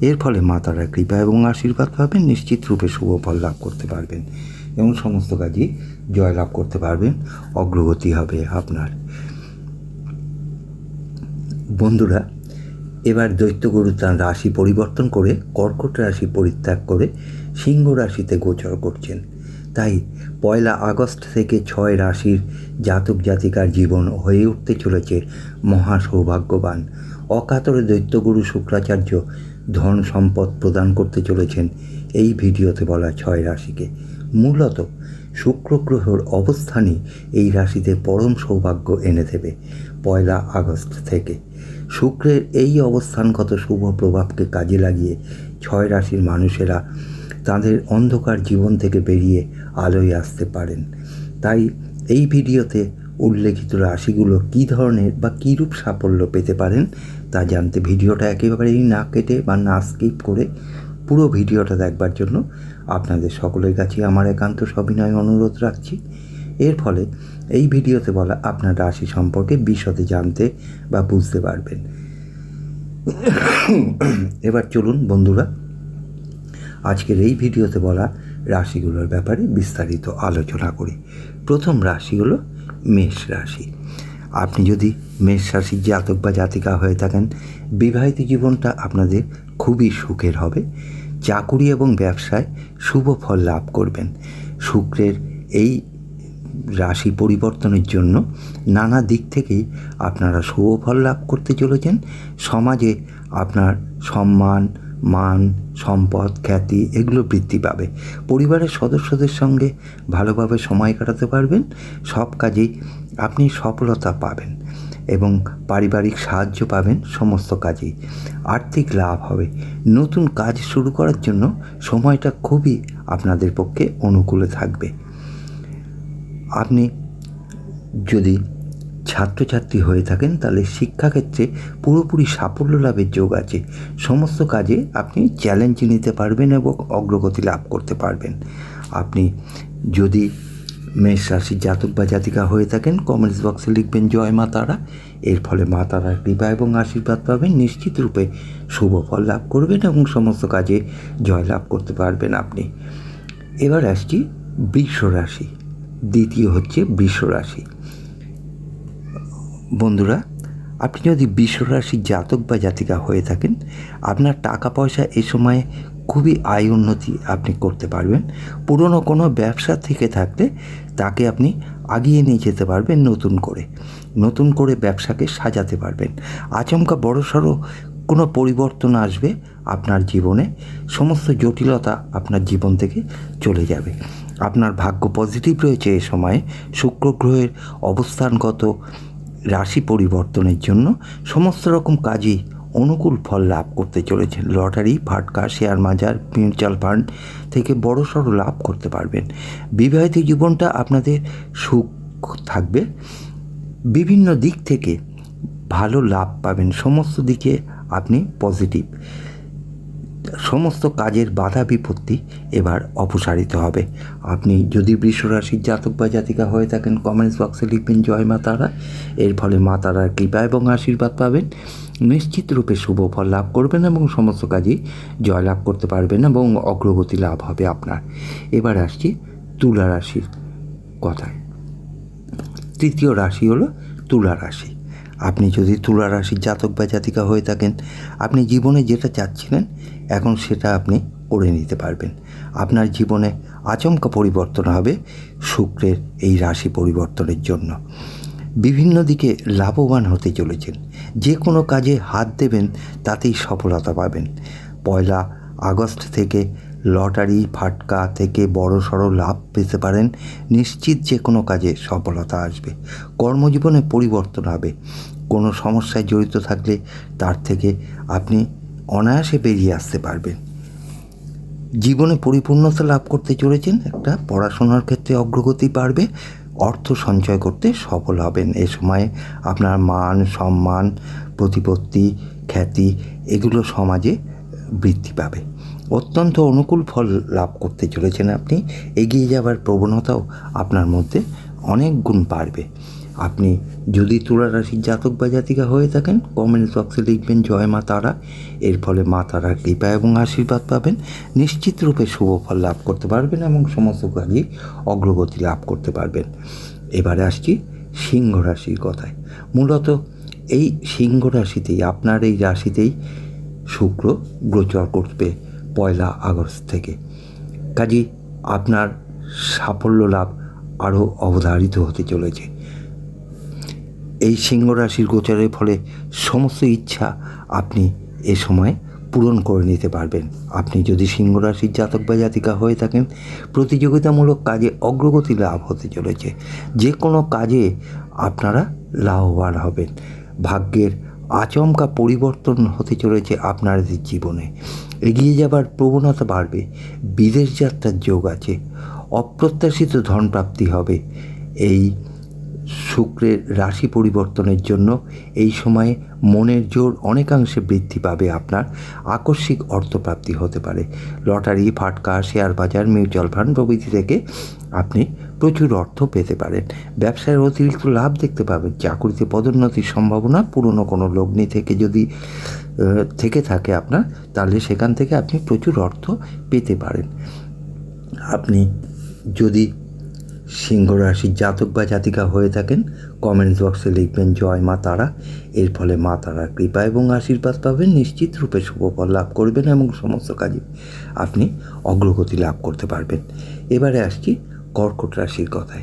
এর ফলে মা তারা কৃপা এবং আশীর্বাদ পাবেন, নিশ্চিত রূপে শুভ ফল লাভ করতে পারবেন এবং সমস্ত কাজই জয় লাভ করতে পারবেন, অগ্রগতি হবে আপনার। বন্ধুরা, এবার দৈত্যগুরু তার রাশি পরিবর্তন করে, কর্কট রাশি পরিত্যাগ করে, সিংহ রাশিতে গোচর করছেন। তাই পয়লা আগস্ট থেকে ছয় রাশির জাতক জাতিকার জীবন হয়ে উঠতে চলেছে মহা সৌভাগ্যবান। অকাতরে দৈত্যগুরু শুক্রাচার্য ধন সম্পদ প্রদান করতে চলেছেন এই ভিডিওতে বলা ছয় রাশিকে। মূলত শুক্র গ্রহর অবস্থানই এই রাশিতে পরম সৌভাগ্য এনে দেবে পয়লা আগস্ট থেকে। শুক্রের এই অবস্থানগত শুভ প্রভাবকে কাজে লাগিয়ে ছয় রাশির মানুষেরা তাদের অন্ধকার জীবন থেকে বেরিয়ে আলোয় আসতে পারেন। তাই এই ভিডিওতে উল্লেখিত রাশিগুলো কী ধরনের বা কীরূপ সাফল্য পেতে পারেন তা জানতে ভিডিওটা একেবারেই না কেটে বা না স্কিপ করে পুরো ভিডিওটা দেখবার জন্য আপনাদের সকলের কাছে আমার একান্ত সবিনয় অনুরোধ রাখছি। এর ফলে এই ভিডিওতে বলা আপনার রাশি সম্পর্কে বিশদে জানতে বা বুঝতে পারবেন। এবার চলুন বন্ধুরা, আজকের এই ভিডিওতে বলা রাশিগুলোর ব্যাপারে বিস্তারিত আলোচনা করি। প্রথম রাশি হলো মেষ রাশি। আপনি যদি মেষ রাশির জাতক বা জাতিকা হয়ে থাকেন, বিবাহিত জীবনটা আপনাদের খুবই সুখের হবে। চাকুরি এবং ব্যবসায় শুভ ফল লাভ করবেন। শুক্রের এই রাশি পরিবর্তনের জন্য নানা দিক থেকেই আপনারা শুভ ফল লাভ করতে চলেছেন। সমাজে আপনার সম্মান মান, সম্পদ, খ্যাতি এগুলো বৃদ্ধি পাবে। পরিবারের সদস্যদের সঙ্গে ভালোভাবে সময় কাটাতে পারবেন, সব কাজেই আপনি সফলতা পাবেন এবং পারিবারিক সাহায্য পাবেন সমস্ত কাজেই। আর্থিক লাভ হবে। নতুন কাজ শুরু করার জন্য সময়টা খুবই আপনাদের পক্ষে অনুকূলে থাকবে। আপনি যদি ছাত্রছাত্রী হয়ে থাকেন, তাহলে শিক্ষাক্ষেত্রে পুরোপুরি সাফল্য লাভের যোগ আছে। সমস্ত কাজে আপনি চ্যালেঞ্জ নিতে পারবেন এবং অগ্রগতি লাভ করতে পারবেন। আপনি যদি মেষ রাশির জাতক বা জাতিকা হয়ে থাকেন কমেন্টস বক্সে লিখবেন, জয় মা তারা। এর ফলে মা তারার কৃপা এবং আশীর্বাদ পাবেন, নিশ্চিত রূপে শুভ ফল লাভ করবেন এবং সমস্ত কাজে জয় লাভ করতে পারবেন আপনি। এবার আসছি বৃষ রাশি। দ্বিতীয় হচ্ছে বৃষ রাশি। বন্ধুরা, আপনি যদি বিশ্বরাশির জাতক বা জাতিকা হয়ে থাকেন, আপনার টাকা পয়সা এ সময়ে খুবই আয় উন্নতি আপনি করতে পারবেন। পুরনো কোনো ব্যবসা থেকে থাকলে তাকে আপনি আগিয়ে নিয়ে যেতে পারবেন নতুন করে। নতুন করে ব্যবসাকে সাজাতে পারবেন। আচমকা বড়সড় কোনো পরিবর্তন আসবে আপনার জীবনে, সমস্ত জটিলতা আপনার জীবন থেকে চলে যাবে। আপনার ভাগ্য পজিটিভ রয়েছে এ সময়ে। শুক্র গ্রহের অবস্থানগত রাশি পরিবর্তনের জন্য সমস্ত রকম কাজই অনুকূল ফল লাভ করতে চলেছেন। লটারি, ফাটকা, শেয়ার মাজার মিউচুয়াল ফান্ড থেকে বড়সড় লাভ করতে পারবেন। বিবাহিত জীবনটা আপনাদের সুখ থাকবে। বিভিন্ন দিক থেকে ভালো লাভ পাবেন। সমস্ত দিকে আপনি পজিটিভ। সমস্ত কাজের বাধা বিপত্তি এবার অপসারিত হবে। আপনি যদি বৃষরাশির জাতক বা জাতিকা হয়ে থাকেন কমেন্টস বক্সে লিখবেন, জয় মা তারা। এর ফলে মা তারার কৃপা এবং আশীর্বাদ পাবেন। নিশ্চিত রূপে শুভ ফল লাভ করবেন এবং সমস্ত কাজেই জয় লাভ করতে পারবেন এবং অগ্রগতি লাভ হবে আপনার। এবার আসছি তুলা রাশির কথায়। তৃতীয় রাশি হলো তুলা রাশি। আপনি যদি তুলা রাশির জাতক বা জাতিকা হয়ে থাকেন, আপনি জীবনে যেটা চাচ্ছিলেন এখন সেটা আপনি করে নিতে পারবেন। আপনার জীবনে আচমকা পরিবর্তন হবে শুক্রের এই রাশি পরিবর্তনের জন্য। বিভিন্ন দিকে লাভবান হতে চলেছেন। যে কোনো কাজে হাত দেবেন, তাতেই সফলতা পাবেন। পয়লা আগস্ট থেকে লটারি, ফাটকা থেকে বড় সড়ো লাভ পেতে পারেন। নিশ্চিত যে কোনো কাজে সফলতা আসবে। কর্মজীবনে পরিবর্তন হবে। কোনো সমস্যায় জড়িত থাকলে তার থেকে আপনি অনায়াসে বেরিয়ে আসতে পারবেন জীবনে পরিপূর্ণতা লাভ করতে চলেছেন একটা পড়াশোনার ক্ষেত্রে অগ্রগতি বাড়বে, অর্থ সঞ্চয় করতে সফল হবেন। এ সময়ে আপনার মান, সম্মান, প্রতিপত্তি, খ্যাতি এগুলো সমাজে বৃদ্ধি পাবে। অত্যন্ত অনুকূল ফল লাভ করতে চলেছেন আপনি। এগিয়ে যাবার প্রবণতাও আপনার মধ্যে অনেক গুণ বাড়বে। আপনি যদি তুলা রাশির জাতক বা জাতিকা হয়ে থাকেন কমেন্ট বক্সে লিখবেন, জয় মা তারা। এর ফলে মা তারার কৃপা এবং আশীর্বাদ পাবেন। নিশ্চিত রূপে শুভ ফল লাভ করতে পারবেন এবং সমস্ত কাজে অগ্রগতি লাভ করতে পারবেন। এবারে আসছি সিংহ রাশির কথায়। মূলত এই সিংহ রাশিতেই, আপনার এই রাশিতেই শুক্র গোচর করবে পয়লা আগস্ট থেকে। কাজী আপনার সাফল্য লাভ আরও অবধারিত হতে চলেছে। এই সিংহ রাশির গোচরের ফলে সমস্ত ইচ্ছা আপনি এ সময় পূরণ করে নিতে পারবেন। আপনি যদি সিংহ রাশির জাতক বা জাতিকা হয়ে থাকেন, প্রতিযোগিতামূলক কাজে অগ্রগতি লাভ হতে চলেছে। যে কোনো কাজে আপনারা লাভবান হবেন। ভাগ্যের আচমকা পরিবর্তন হতে চলেছে আপনাদের জীবনে। এগিয়ে যাবার প্রবণতা বাড়বে। বিদেশ যাত্রার যোগ আছে। অপ্রত্যাশিত ধন প্রাপ্তি হবে। এই শুক্রের রাশি পরিবর্তনের জন্য এই সময়ে মনের জোর অনেকাংশে বৃদ্ধি পাবে আপনার। আকস্মিক অর্থপ্রাপ্তি হতে পারে। লটারি, ফাটকা, শেয়ার বাজার, মিউচুয়াল ফান্ড প্রভৃতি থেকে আপনি প্রচুর অর্থ পেতে পারেন। ব্যবসায় অতিরিক্ত লাভ দেখতে পাবেন। চাকরিতে পদোন্নতির সম্ভাবনা, পুরনো কোনো লগ্নি থেকে যদি থেকে থাকে আপনার, তাহলে সেখান থেকে আপনি প্রচুর অর্থ পেতে পারেন। আপনি যদি সিংহ রাশির জাতক বা জাতিকা হয়ে থাকেন কমেন্টস বক্সে লিখবেন, জয় মা তারা। এর ফলে মা তারার কৃপা এবং আশীর্বাদ পাবেন, নিশ্চিত রূপে শুভফল লাভ করবেন এবং সমস্ত কাজে আপনি অগ্রগতি লাভ করতে পারবেন। এবারে আসছি কর্কট রাশির কথায়।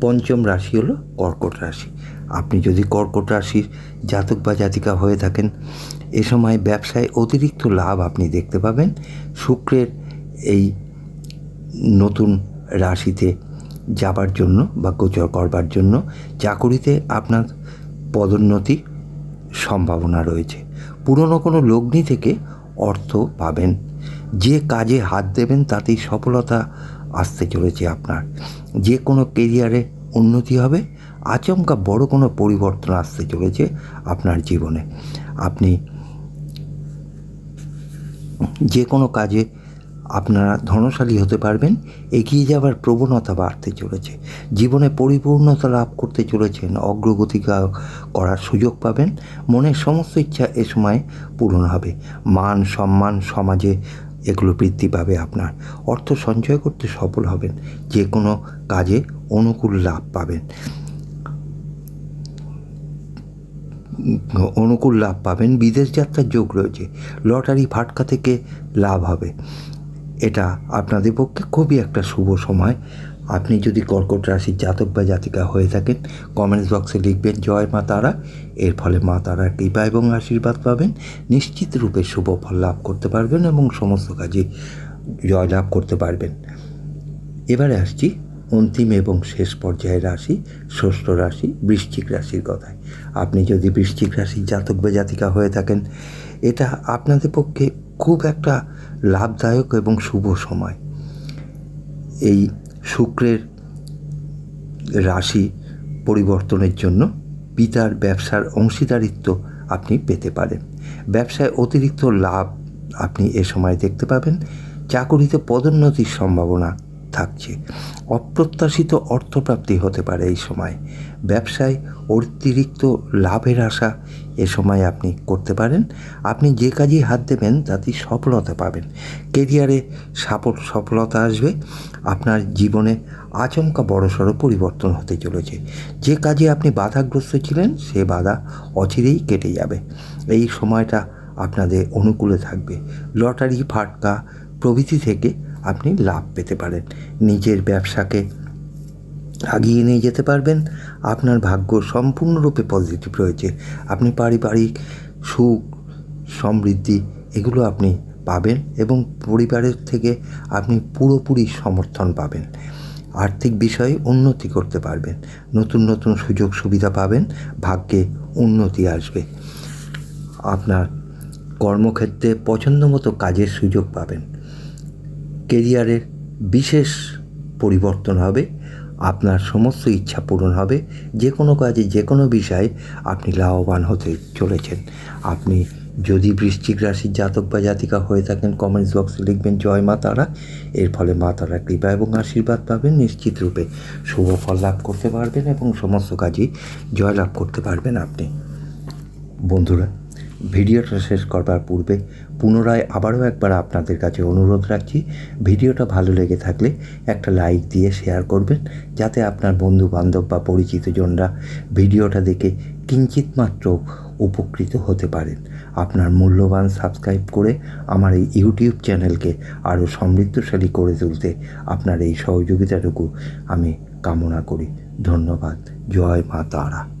পঞ্চম রাশি হলো কর্কট রাশি। আপনি যদি কর্কট রাশির জাতক বা জাতিকা হয়ে থাকেন, এ সময় ব্যবসায় অতিরিক্ত লাভ আপনি দেখতে পাবেন। শুক্রের এই নতুন রাশিতে যাবার জন্য বা গোচর করবার জন্য চাকুরিতে আপনার পদোন্নতি সম্ভাবনা রয়েছে। পুরনো কোনো লগ্নি থেকে অর্থ পাবেন। যে কাজে হাত দেবেন তাতেই সফলতা আসতে চলেছে আপনার। যে কোনো কেরিয়ারে উন্নতি হবে, আচমকা বড় কোনো পরিবর্তন আসতে চলেছে আপনার জীবনে। আপনি যে কোনো কাজে আপনারা ধনশালী হতে পারবেন, এগিয়ে যাওয়ার প্রবণতা বাড়তে চলেছে। জীবনে পরিপূর্ণতা লাভ করতে চলেছেন, অগ্রগতি করার সুযোগ পাবেন মনের সমস্ত ইচ্ছা এ সময় পূরণ হবে। মান সম্মান সমাজে এগুলো বৃদ্ধি পাবে আপনার। অর্থ সঞ্চয় করতে সফল হবেন যে কোনো কাজে অনুকূল লাভ পাবেন। অনুকূল লাভ পাবেন, বিদেশ যাত্রার যোগ রয়েছে, লটারি ফাটকা থেকে লাভ হবে। এটা আপনাদের পক্ষে খুবই একটা শুভ সময়। আপনি যদি কর্কট রাশির জাতক বা জাতিকা হয়ে থাকেন কমেন্টস বক্সে লিখবেন, জয় মা তারা। এর ফলে মা তারার কৃপা এবং আশীর্বাদ পাবেন। নিশ্চিত রূপে শুভ ফল লাভ করতে পারবেন এবং সমস্ত কাজে জয় লাভ করতে পারবেন। এবারে আসছি অন্তিম এবং শেষ পর্যায়ের রাশি, ষষ্ঠ রাশি, বৃশ্চিক রাশির কথায়। আপনি যদি বৃশ্চিক রাশির জাতক বা জাতিকা হয়ে থাকেন, এটা আপনাদের পক্ষে খুব একটা লাভদায়ক এবং শুভ সময়। এই শুক্রের রাশি পরিবর্তনের জন্য পিতার ব্যবসার অংশীদারিত্ব আপনি পেতে পারেন। ব্যবসায় অতিরিক্ত লাভ আপনি এ সময় দেখতে পাবেন। চাকরিতে পদোন্নতির সম্ভাবনা থাকছে। অপ্রত্যাশিত অর্থপ্রাপ্তি হতে পারে এই সময়। ব্যবসায় অতিরিক্ত লাভের আশা এ সময় আপনি করতে পারেন। আপনি যে কাজে হাত দেবেন তাতে সফলতা পাবেন। কেরিয়ারে সাফল সফলতা আসবে। আপনার জীবনে আচমকা বড়সড় পরিবর্তন হতে চলেছে। যে কাজে আপনি বাধাগ্রস্ত ছিলেন, সে বাধা অচিরেই কেটে যাবে। এই সময়টা আপনাদের অনুকূলে থাকবে। লটারি, ফাটকা প্রভৃতি থেকে আপনি লাভ পেতে পারেন। নিজের ব্যবসাকে আগিয়ে নিয়ে যেতে পারবেন। আপনার ভাগ্য সম্পূর্ণরূপে পজিটিভ রয়েছে। আপনি পারিবারিক সুখ, সমৃদ্ধি এগুলো আপনি পাবেন এবং পরিবারের থেকে আপনি পুরোপুরি সমর্থন পাবেন। আর্থিক বিষয়ে উন্নতি করতে পারবেন। নতুন নতুন সুযোগ সুবিধা পাবেন। ভাগ্যে উন্নতি আসবে। আপনার কর্মক্ষেত্রে পছন্দ মতো কাজের সুযোগ পাবেন। কেরিয়ারের বিশেষ পরিবর্তন হবে, আপনার সমস্ত ইচ্ছা পূরণ হবে, যে কোনো কাজে, যে কোনো বিষয়ে আপনি লাভবান হতে চলেছেন। আপনি যদি বৃশ্চিক রাশির জাতক বা জাতিকা হয়ে থাকেন কমেন্টস বক্সে লিখবেন, জয় মা তারা। এর ফলে মা তারা কৃপা এবং আশীর্বাদ পাবেন, নিশ্চিত রূপে শুভ ফল লাভ করতে পারবেন এবং সমস্ত কাজেই জয়লাভ করতে পারবেন আপনি। বন্ধুরা ভিডিওটা শেষ করবার পূর্বে পুনরায় আবারও একবার আপনাদের কাছে অনুরোধ রাখছি, ভিডিওটা ভালো লেগে থাকলে একটা লাইক দিয়ে শেয়ার করবেন, যাতে আপনার বন্ধু বান্ধব বা পরিচিতজনরা ভিডিওটা দেখে কিঞ্চিত মাত্র উপকৃত হতে পারেন। আপনার মূল্যবান সাবস্ক্রাইব করে আমার এই ইউটিউব চ্যানেলকে আরও সমৃদ্ধশালী করে তুলতে আপনার এই সহযোগিতাটুকু আমি কামনা করি। ধন্যবাদ। জয় মা তারা।